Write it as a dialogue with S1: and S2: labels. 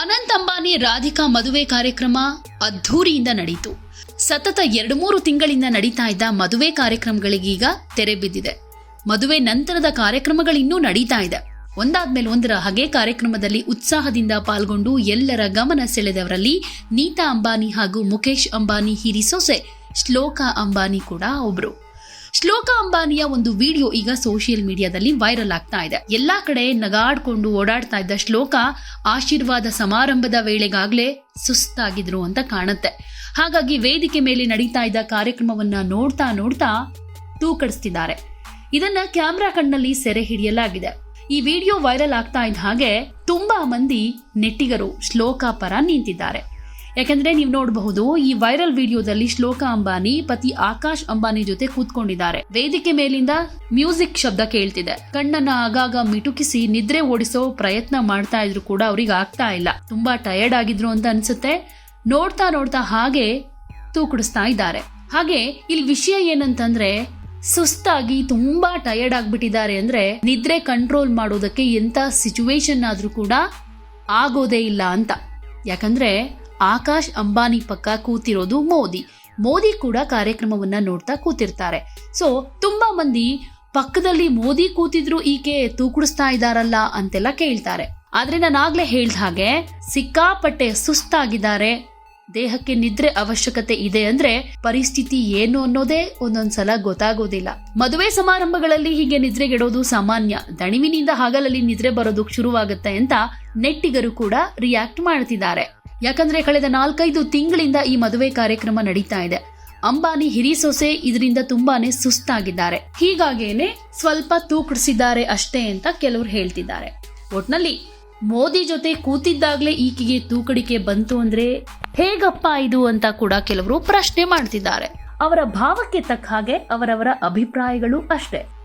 S1: ಅನಂತ್ ಅಂಬಾನಿ ರಾಧಿಕಾ ಮದುವೆ ಕಾರ್ಯಕ್ರಮ ಅದ್ಧೂರಿಯಿಂದ ನಡೆಯಿತು ಸತತ ಎರಡು ಮೂರು ತಿಂಗಳಿಂದ ನಡೀತಾ ಇದ್ದ ಮದುವೆ ಕಾರ್ಯಕ್ರಮಗಳಿಗೀಗ ತೆರೆ ಬಿದ್ದಿದೆ. ಮದುವೆ ನಂತರದ ಕಾರ್ಯಕ್ರಮಗಳಿನ್ನೂ ನಡೀತಾ ಇದೆ. ಒಂದಾದ್ಮೇಲೆ ಒಂದರ ಹಾಗೆ ಕಾರ್ಯಕ್ರಮದಲ್ಲಿ ಉತ್ಸಾಹದಿಂದ ಪಾಲ್ಗೊಂಡು ಎಲ್ಲರ ಗಮನ ಸೆಳೆದವರಲ್ಲಿ ನೀತಾ ಅಂಬಾನಿ ಹಾಗೂ ಮುಖೇಶ್ ಅಂಬಾನಿ ಹಿರಿ ಸೊಸೆ ಶ್ಲೋಕಾ ಅಂಬಾನಿ ಕೂಡ ಒಬ್ರು. ಶ್ಲೋಕ ಅಂಬಾನಿಯ ಒಂದು ವಿಡಿಯೋ ಈಗ ಸೋಷಿಯಲ್ ಮೀಡಿಯಾದಲ್ಲಿ ವೈರಲ್ ಆಗ್ತಾ ಇದೆ. ಎಲ್ಲಾ ಕಡೆ ನಗಾಡ್ಕೊಂಡು ಓಡಾಡ್ತಾ ಇದ್ದ ಶ್ಲೋಕ ಆಶೀರ್ವಾದ ಸಮಾರಂಭದ ವೇಳೆಗಾಗ್ಲೇ ಸುಸ್ತಾಗಿದ್ರು ಅಂತ ಕಾಣುತ್ತೆ. ಹಾಗಾಗಿ ವೇದಿಕೆ ಮೇಲೆ ನಡೀತಾ ಇದ್ದ ಕಾರ್ಯಕ್ರಮವನ್ನ ನೋಡ್ತಾ ನೋಡ್ತಾ ತೂಕಡಿಸ್ತಿದ್ದಾರೆ. ಇದನ್ನ ಕ್ಯಾಮ್ರಾ ಕಣ್ಣಲ್ಲಿ ಸೆರೆ ಹಿಡಿಯಲಾಗಿದೆ. ಈ ವಿಡಿಯೋ ವೈರಲ್ ಆಗ್ತಾ ಇದ್ದ ಹಾಗೆ ತುಂಬಾ ಮಂದಿ ನೆಟ್ಟಿಗರು ಶ್ಲೋಕ ಪರ ನಿಂತಿದ್ದಾರೆ. ಯಾಕಂದ್ರೆ ನೀವು ನೋಡಬಹುದು ಈ ವೈರಲ್ ವಿಡಿಯೋದಲ್ಲಿ ಶ್ಲೋಕ ಅಂಬಾನಿ, ಪತಿ ಆಕಾಶ್ ಅಂಬಾನಿ ಜೊತೆ ಕೂತ್ಕೊಂಡಿದ್ದಾರೆ. ವೇದಿಕೆ ಮೇಲಿಂದ ಮ್ಯೂಸಿಕ್ ಶಬ್ದ ಕೇಳ್ತಿದೆ. ಕಣ್ಣನ್ನ ಆಗಾಗ ಮಿಟುಕಿಸಿ ನಿದ್ರೆ ಓಡಿಸೋ ಪ್ರಯತ್ನ ಮಾಡ್ತಾ ಇದ್ರು ಕೂಡ ಅವ್ರಿಗೆ ಆಗ್ತಾ ಇಲ್ಲ. ತುಂಬಾ ಟಯರ್ಡ್ ಆಗಿದ್ರು ಅಂತ ಅನ್ಸುತ್ತೆ. ನೋಡ್ತಾ ನೋಡ್ತಾ ಹಾಗೆ ತೂಕಡಿಸ್ತಾ ಇದ್ದಾರೆ. ಹಾಗೆ ಇಲ್ಲಿ ವಿಷಯ ಏನಂತಂದ್ರೆ, ಸುಸ್ತಾಗಿ ತುಂಬಾ ಟಯರ್ಡ್ ಆಗ್ಬಿಟ್ಟಿದ್ದಾರೆ ಅಂದ್ರೆ ನಿದ್ರೆ ಕಂಟ್ರೋಲ್ ಮಾಡೋದಕ್ಕೆ ಎಂತ ಸಿಚುವೇಶನ್ ಆದ್ರೂ ಕೂಡ ಆಗೋದೇ ಇಲ್ಲ ಅಂತ. ಯಾಕಂದ್ರೆ ಆಕಾಶ್ ಅಂಬಾನಿ ಪಕ್ಕ ಕೂತಿರೋದು ಮೋದಿ. ಮೋದಿ ಕೂಡ ಕಾರ್ಯಕ್ರಮವನ್ನ ನೋಡ್ತಾ ಕೂತಿರ್ತಾರೆ. ಸೊ ತುಂಬಾ ಮಂದಿ ಪಕ್ಕದಲ್ಲಿ ಮೋದಿ ಕೂತಿದ್ರು ಈಕೆ ತೂಕುಡಿಸ್ತಾ ಇದಾರಲ್ಲ ಅಂತೆಲ್ಲ ಕೇಳ್ತಾರೆ. ಆದ್ರೆ ನಾನು ಆಗ್ಲೇ ಹೇಳ್ದ ಹಾಗೆ ಸಿಕ್ಕಾಪಟ್ಟೆ ಸುಸ್ತಾಗಿದ್ದಾರೆ. ದೇಹಕ್ಕೆ ನಿದ್ರೆ ಅವಶ್ಯಕತೆ ಇದೆ ಅಂದ್ರೆ ಪರಿಸ್ಥಿತಿ ಏನು ಅನ್ನೋದೇ ಒಂದೊಂದ್ಸಲ ಗೊತ್ತಾಗೋದಿಲ್ಲ. ಮದುವೆ ಸಮಾರಂಭಗಳಲ್ಲಿ ಹೀಗೆ ನಿದ್ರೆಗೆಡೋದು ಸಾಮಾನ್ಯ. ದಣಿವಿನಿಂದ ಹಾಗಲಲ್ಲಿ ನಿದ್ರೆ ಬರೋದು ಶುರುವಾಗುತ್ತೆ ಅಂತ ನೆಟ್ಟಿಗರು ಕೂಡ ರಿಯಾಕ್ಟ್ ಮಾಡ್ತಿದ್ದಾರೆ. ಯಾಕಂದ್ರೆ ಕಳೆದ ನಾಲ್ಕೈದು ತಿಂಗಳಿಂದ ಈ ಮದುವೆ ಕಾರ್ಯಕ್ರಮ ನಡೀತಾ ಇದೆ. ಅಂಬಾನಿ ಹಿರಿ ಸೊಸೆ ಇದರಿಂದ ತುಂಬಾನೇ ಸುಸ್ತಾಗಿದ್ದಾರೆ. ಹೀಗಾಗೇನೆ ಸ್ವಲ್ಪ ತೂಕಡಿಸಿದ್ದಾರೆ ಅಷ್ಟೇ ಅಂತ ಕೆಲವರು ಹೇಳ್ತಿದ್ದಾರೆ. ಒಟ್ನಲ್ಲಿ ಮೋದಿ ಜೊತೆ ಕೂತಿದ್ದಾಗಲೇ ಈಕೆಗೆ ತೂಕಡಿಕೆ ಬಂತು ಅಂದ್ರೆ ಹೇಗಪ್ಪ ಇದು ಅಂತ ಕೂಡ ಕೆಲವರು ಪ್ರಶ್ನೆ ಮಾಡ್ತಿದ್ದಾರೆ. ಅವರ ಭಾವಕ್ಕೆ ತಕ್ಕ ಹಾಗೆ ಅವರವರ ಅಭಿಪ್ರಾಯಗಳು ಅಷ್ಟೇ.